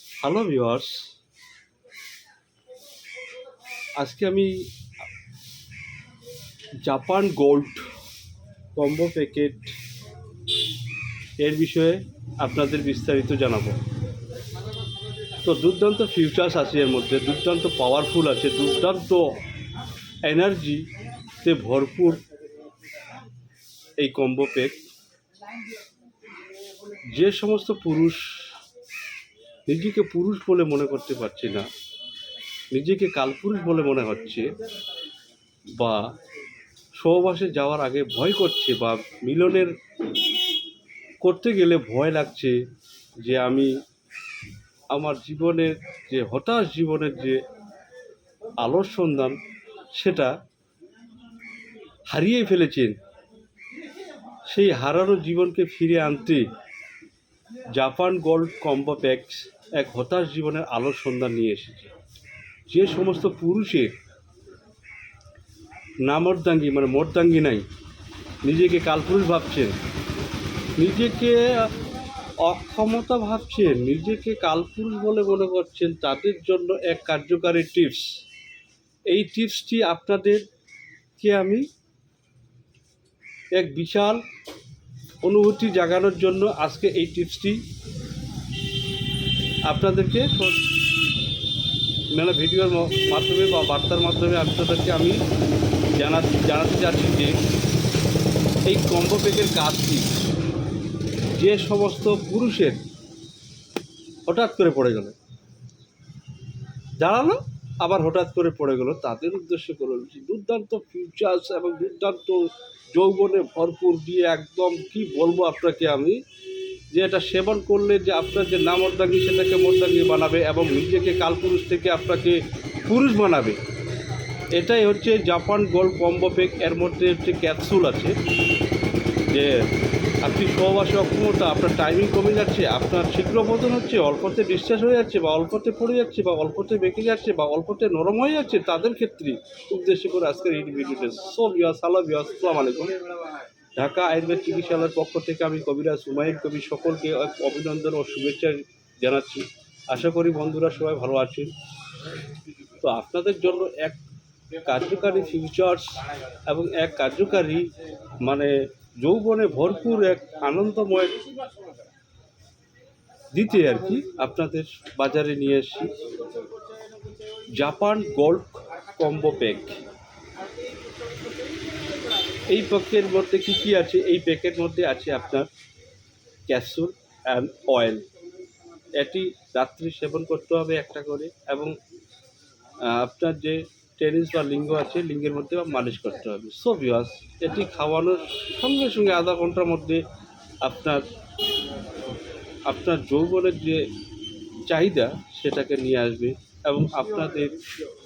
Hello viewers আজকে আমি Japan gold combo packet এর বিষয়ে আপনাদের বিস্তারিত জানাব। তো দুর্দান্ত ফিউচার্স আছে এর মধ্যে, দুর্দান্ত পাওয়ারফুল আছে, দুর্দান্ত এনার্জিতে ভরপুর এই কম্বো প্যাক যে সমস্ত পুরুষ নিজেকে পুরুষ বলে মনে করতে পারছি না। নিজেকে কালপুরুষ বলে মনে হচ্ছে বা সহবাসে যাওয়ার আগে ভয় করছে বা মিলনের করতে গেলে ভয় লাগছে যে আমি আমার জীবনের যে হতাশ জীবনের যে আলোর সন্ধান সেটা হারিয়ে ফেলেছেন। সেই হারানো জীবনকে ফিরে আনতে জাপান গোল্ড কম্বো প্যাক্স এক হতাশ জীবনের আলোর সন্ধান নিয়ে এসেছে। যে সমস্ত পুরুষের নামর্দাঙ্গি মানে মর্দাঙ্গি নাই, নিজেকে কালপুরুষ ভাবছেন, নিজেকে অক্ষমতা ভাবছেন, নিজেকে কালপুরুষ বলে মনে করছেন, তাদের জন্য এক কার্যকারী টিপস। এই টিপসটি আপনাদেরকে আমি এক বিশাল অনুভূতি জাগানোর জন্য আজকে এই টিপসটি আপনাদেরকে মানে ভিডিওর মাধ্যমে বা বার্তার মাধ্যমে আপনাদেরকে আমি জানা জানাতে চাচ্ছি যে এই কম্বো কাজটি যে সমস্ত পুরুষের হঠাৎ করে পড়ে গেল দাঁড়াল আবার হঠাৎ করে পড়ে গেল, তাদের উদ্দেশ্য করে দুর্দান্ত ফিউচার্স এবং দুর্দান্ত যৌবনে ভরপুর দিয়ে একদম কি বলব আপনাকে আমি যে এটা সেবন করলে যে আপনার যে নাম অর্দাঙ্গি সেটাকে মর্দাঙ্গি বানাবে এবং নিজেকে কালপুরুষ থেকে আপনাকে পুরুষ বানাবে। এটাই হচ্ছে জাপান গোল্ড কম্বো প্যাক এর মধ্যে হচ্ছে ক্যাপসুল আছে। যে আপনি সহবাসে অক্ষমতা, আপনার টাইমিং কমে যাচ্ছে, আপনার শীঘ্র বোধন হচ্ছে, অল্পতে ডিসচার্জ হয়ে যাচ্ছে বা অল্পতে পড়ে যাচ্ছে বা অল্পতে বেঁকে যাচ্ছে বা অল্পতে নরম হয়ে যাচ্ছে, তাদের ক্ষেত্রে উদ্দেশ্য করে আজকের এই ভিডিওটা সো বিয়াস বিয়াস আসসালামু আলাইকুম। ঢাকা আয়ুর্বেদ চিকিৎসালয়ের পক্ষ থেকে আমি কবিরাজ হুমায়ুন কবি সকলকে অভিনন্দন ও শুভেচ্ছা জানাচ্ছি। আশা করি বন্ধুরা সবাই ভালো আছেন। তো আপনাদের জন্য এক কার্যকারী ফিউচার্স এবং এক কার্যকারী মানে যৌবনে ভরপুর এক আনন্দময় দিতে আর কি আপনাদের বাজারে নিয়ে এসেছি। Japan gold combo pack. এই পক্ষের মধ্যে কি কি আছে? এই প্যাকের মধ্যে আছে আপনার ক্যাপসুল অ্যান্ড অয়েল এটি রাত্রি সেবন করতে হবে একটা করে এবং আপনার যে টেনিস বা লিঙ্গ আছে, লিঙ্গের মধ্যে বা মালিশ করতে হবে। সো বিয়াস এটি খাওয়ানোর সঙ্গে সঙ্গে আধা ঘণ্টার মধ্যে আপনার আপনার যৌবনের যে চাহিদা, সেটাকে নিয়ে আসবে এবং আপনাদের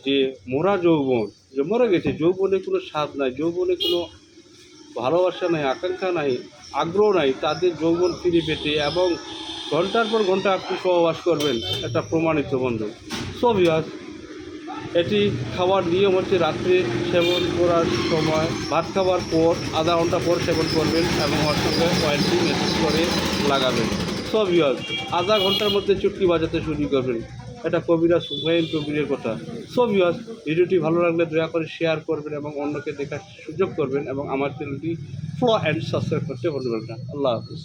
যে মোরা যৌবন, যে মরে গেছে, যৌবনে কোনো স্বাদ নাই, যৌবনে কোনো ভালোবাসা নাই, আকাঙ্ক্ষা নাই, আগ্রহ নাই, তাদের যৌবন ফিরে পেতে এবং ঘণ্টার পর ঘণ্টা আপনি সহবাস করবেন, এটা প্রমাণিত বন্ধু। সো বিয়াস এটি খাওয়ার নিয়ম হচ্ছে রাত্রে সেবন করার সময় ভাত খাওয়ার পর আধা ঘণ্টা পর সেবন করবেন এবং ওর সঙ্গে অয়েলটি মেসেজ করে লাগাবেন। সব ইয়ার আধা ঘণ্টার মধ্যে চুটকি বাজাতে শুরু করবেন। এটা কবিরা হুমায়ুন কবিরের কথা। সো ইয়াস ভিডিওটি ভালো লাগলে দয়া করে শেয়ার করবেন এবং অন্যকে দেখার সুযোগ করবেন এবং আমার চ্যানেলটি ফলো অ্যান্ড সাবস্ক্রাইব করতে ভুলবেন না। আল্লাহ হাফিজ।